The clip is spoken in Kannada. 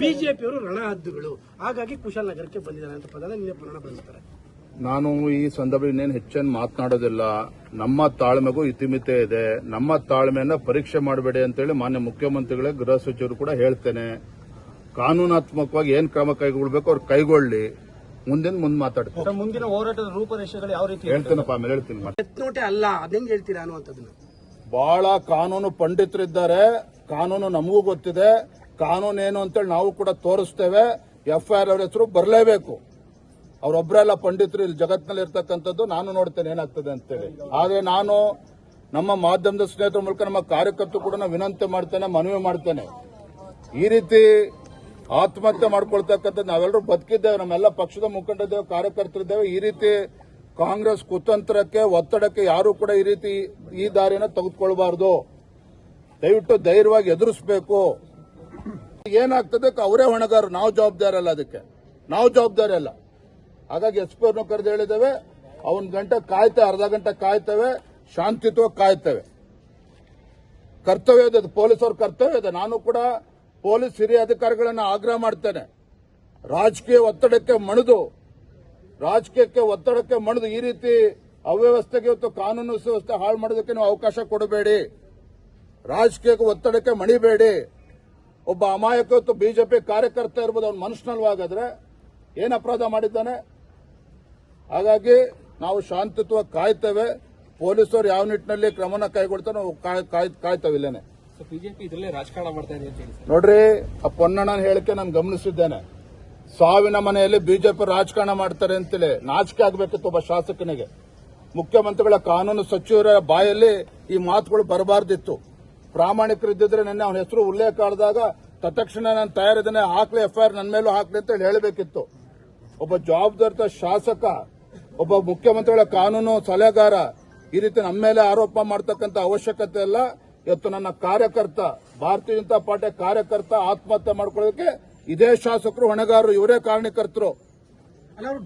ಬಿಜೆಪಿಯವರು ರಣಹದ್ದುಗಳು ಹಾಗಾಗಿ ಕುಶಾಲನಗರಕ್ಕೆ ಬಂದಿದ್ದಾರೆ ಅಂತ ಪದನ ನಿನ್ನೆ ಬಳಸ್ತಾರೆ ನಾನು ಈ ಸಂದರ್ಭದಲ್ಲಿ ಇನ್ನೇನು ಹೆಚ್ಚೇನು ಮಾತನಾಡೋದಿಲ್ಲ. ನಮ್ಮ ತಾಳ್ಮೆಗೂ ಇತಿಮಿತೆ ಇದೆ. ನಮ್ಮ ತಾಳ್ಮೆಯನ್ನ ಪರೀಕ್ಷೆ ಮಾಡಬೇಡಿ ಅಂತೇಳಿ ಮಾನ್ಯ ಮುಖ್ಯಮಂತ್ರಿಗಳೇ ಗೃಹ ಸಚಿವರು ಕೂಡ ಹೇಳ್ತೇನೆ. ಕಾನೂನಾತ್ಮಕವಾಗಿ ಏನ್ ಕ್ರಮ ಕೈಗೊಳ್ಬೇಕು ಅವ್ರು ಕೈಗೊಳ್ಳಿ. ಮುಂದಿನ ಮುಂದೆ ಮಾತಾಡ್ತೀನಿ. ಸರ್, ಮುಂದಿನ ಹೋರಾಟದ ರೂಪರೇಷೆಗಳು ಯಾವ ರೀತಿ ಹೇಳ್ತೇನಪ್ಪ ಆಮೇಲೆ ಹೇಳ್ತೀನಿ ಎತ್ನೋಟೆ ಅಲ್ಲ ಅದಂಗ್ ಹೇಳ್ತೀರಾ ಅನ್ನುವಂಥದ್ದನ್ನ. ಬಹಳ ಕಾನೂನು ಪಂಡಿತರಿದ್ದಾರೆ. ಕಾನೂನು ನಮಗೂ ಗೊತ್ತಿದೆ. ಕಾನೂನು ಏನು ಅಂತೇಳಿ ನಾವು ಕೂಡ ತೋರಿಸ್ತೇವೆ. ಎಫ್ ಐ ಆರ್ ಅವ್ರ ಹೆಸರು ಬರಲೇಬೇಕು. ಅವರೊಬ್ಬರೆಲ್ಲ ಪಂಡಿತರು ಇಲ್ಲಿ ಜಗತ್ತಿನಲ್ಲಿ ಇರ್ತಕ್ಕಂಥದ್ದು ನಾನು ನೋಡ್ತೇನೆ ಏನಾಗ್ತದೆ ಅಂತೇಳಿ. ಆದರೆ ನಾನು ನಮ್ಮ ಮಾಧ್ಯಮದ ಸ್ನೇಹಿತರ ಮೂಲಕ ನಮ್ಮ ಕಾರ್ಯಕರ್ತರು ಕೂಡ ನಾನು ವಿನಂತಿ ಮಾಡ್ತೇನೆ, ಮನವಿ ಮಾಡ್ತೇನೆ. ಈ ರೀತಿ ಆತ್ಮಹತ್ಯೆ ಮಾಡ್ಕೊಳ್ತಕ್ಕಂಥದ್ದು ನಾವೆಲ್ಲರೂ ಬದುಕಿದ್ದೇವೆ, ನಮ್ಮೆಲ್ಲ ಪಕ್ಷದ ಮುಖಂಡರಿದ್ದೇವೆ, ಕಾರ್ಯಕರ್ತರಿದ್ದೇವೆ. ಈ ರೀತಿ ಕಾಂಗ್ರೆಸ್ ಕುತಂತ್ರಕ್ಕೆ, ಒತ್ತಡಕ್ಕೆ ಯಾರು ಕೂಡ ಈ ರೀತಿ ಈ ದಾರಿನ ತೆಗೆದುಕೊಳ್ಬಾರ್ದು. ದಯವಿಟ್ಟು ಧೈರ್ಯವಾಗಿ ಎದುರಿಸಬೇಕು. ಏನಾಗ್ತದೆ ಅವರೇ ಹೊಣೆಗಾರರು. ನಾವು ಜವಾಬ್ದಾರಿ ಅಲ್ಲ ಅದಕ್ಕೆ. ನಾವು ಜವಾಬ್ದಾರಿ ಅಲ್ಲ. ಹಾಗಾಗಿ ಎಸ್ ಪಿ ಅವ್ರನ್ನ ಕರೆದು ಹೇಳಿದ್ದೇವೆ. ಅವನ್ ಗಂಟೆ ಕಾಯ್ತೇವೆ ಅರ್ಧ ಗಂಟೆ ಕಾಯ್ತೇವೆ. ಶಾಂತಿಯುತವಾಗಿ ಕಾಯ್ತೇವೆ. ಕರ್ತವ್ಯ ಇದೆ ಅದು. ಪೊಲೀಸರ ಕರ್ತವ್ಯ ಇದೆ. ನಾನು ಕೂಡ ಪೊಲೀಸ್ ಹಿರಿಯ ಅಧಿಕಾರಿಗಳನ್ನ ಆಗ್ರಹ ಮಾಡ್ತೇನೆ. ರಾಜಕೀಯ ಒತ್ತಡಕ್ಕೆ ಮಣಿದು, ರಾಜಕೀಯಕ್ಕೆ ಒತ್ತಡಕ್ಕೆ ಮಣಿದು ಈ ರೀತಿ ಅವ್ಯವಸ್ಥೆಗೆ ಇವತ್ತು ಕಾನೂನು ಸುವ್ಯವಸ್ಥೆ ಹಾಳು ಮಾಡೋದಕ್ಕೆ ನೀವು ಅವಕಾಶ ಕೊಡಬೇಡಿ. ರಾಜಕೀಯಕ್ಕೆ ಒತ್ತಡಕ್ಕೆ ಮಣಿಬೇಡಿ. ಒಬ್ಬ ಅಮಾಯಕ ಬಿಜೆಪಿ ಕಾರ್ಯಕರ್ತ ಇರ್ಬೋದು ಅವ್ನ ಮನುಷ್ಯನಲ್ವಾಗಾದ್ರೆ ಏನು ಅಪರಾಧ ಮಾಡಿದ್ದಾನೆ? ಹಾಗಾಗಿ ನಾವು ಶಾಂತಿತ್ವ ಕಾಯ್ತೇವೆ. ಪೊಲೀಸರು ಯಾವ ನಿಟ್ಟಿನಲ್ಲಿ ಕ್ರಮನ ಕೈಗೊಳ್ತಾರೆ ನಾವು ಕಾಯ್- ಕಾಯ್- ಕಾಯ್ತೇವೆ ಇಲ್ಲೇನೆ. ಬಿಜೆಪಿ ಇದರಲ್ಲೇ ರಾಜಕಾರಣ ಮಾಡ್ತಾ ಇದೆ ಅಂತ ಹೇಳಿ. ನೋಡ್ರಿ ಆ ಪೊನ್ನಣ್ಣನ ಹೇಳಿಕೆ ನಾನು ಗಮನಿಸಿದ್ದೇನೆ. ಸಾವಿನ ಮನೆಯಲ್ಲಿ ಬಿಜೆಪಿ ರಾಜಕಾರಣ ಮಾಡ್ತಾರೆ ಅಂತೇಳಿ ನಾಚಿಕೆ ಆಗಬೇಕಿತ್ತು ಒಬ್ಬ ಶಾಸಕನಿಗೆ. ಮುಖ್ಯಮಂತ್ರಿಗಳ ಕಾನೂನು ಸಚಿವರ ಬಾಯಲ್ಲಿ ಈ ಮಾತುಗಳು ಬರಬಾರ್ದಿತ್ತು. ಪ್ರಾಮಾಣಿಕರಿದ್ದಿದ್ರೆ ನಿನ್ನೆ ಅವನ ಹೆಸರು ಉಲ್ಲೇಖ ಆಡಿದಾಗ ತತ್ಕ್ಷಣ ನಾನು ತಯಾರಿದ್ದೇನೆ ಹಾಕ್ಲಿ ಎಫ್ಐಆರ್ ನನ್ನ ಮೇಲೂ ಹಾಕ್ಲಿ ಅಂತ ಹೇಳಿ ಹೇಳಬೇಕಿತ್ತು. ಒಬ್ಬ ಜವಾಬ್ದಾರಿತ ಶಾಸಕ, ಒಬ್ಬ ಮುಖ್ಯಮಂತ್ರಿಗಳ ಕಾನೂನು ಸಲಹೆಗಾರ ಈ ರೀತಿ ನಮ್ಮ ಮೇಲೆ ಆರೋಪ ಮಾಡ್ತಕ್ಕಂಥ ಅವಶ್ಯಕತೆ ಇಲ್ಲ. ಇವತ್ತು ನನ್ನ ಕಾರ್ಯಕರ್ತ, ಭಾರತೀಯ ಜನತಾ ಪಾರ್ಟಿ ಕಾರ್ಯಕರ್ತ ಆತ್ಮಹತ್ಯೆ ಮಾಡ್ಕೊಳ್ಳೋದಕ್ಕೆ ಇದೇ ಶಾಸಕರು, ಹೊಣೆಗಾರರು, ಇವರೇ ಕಾರಣಕರ್ತರು.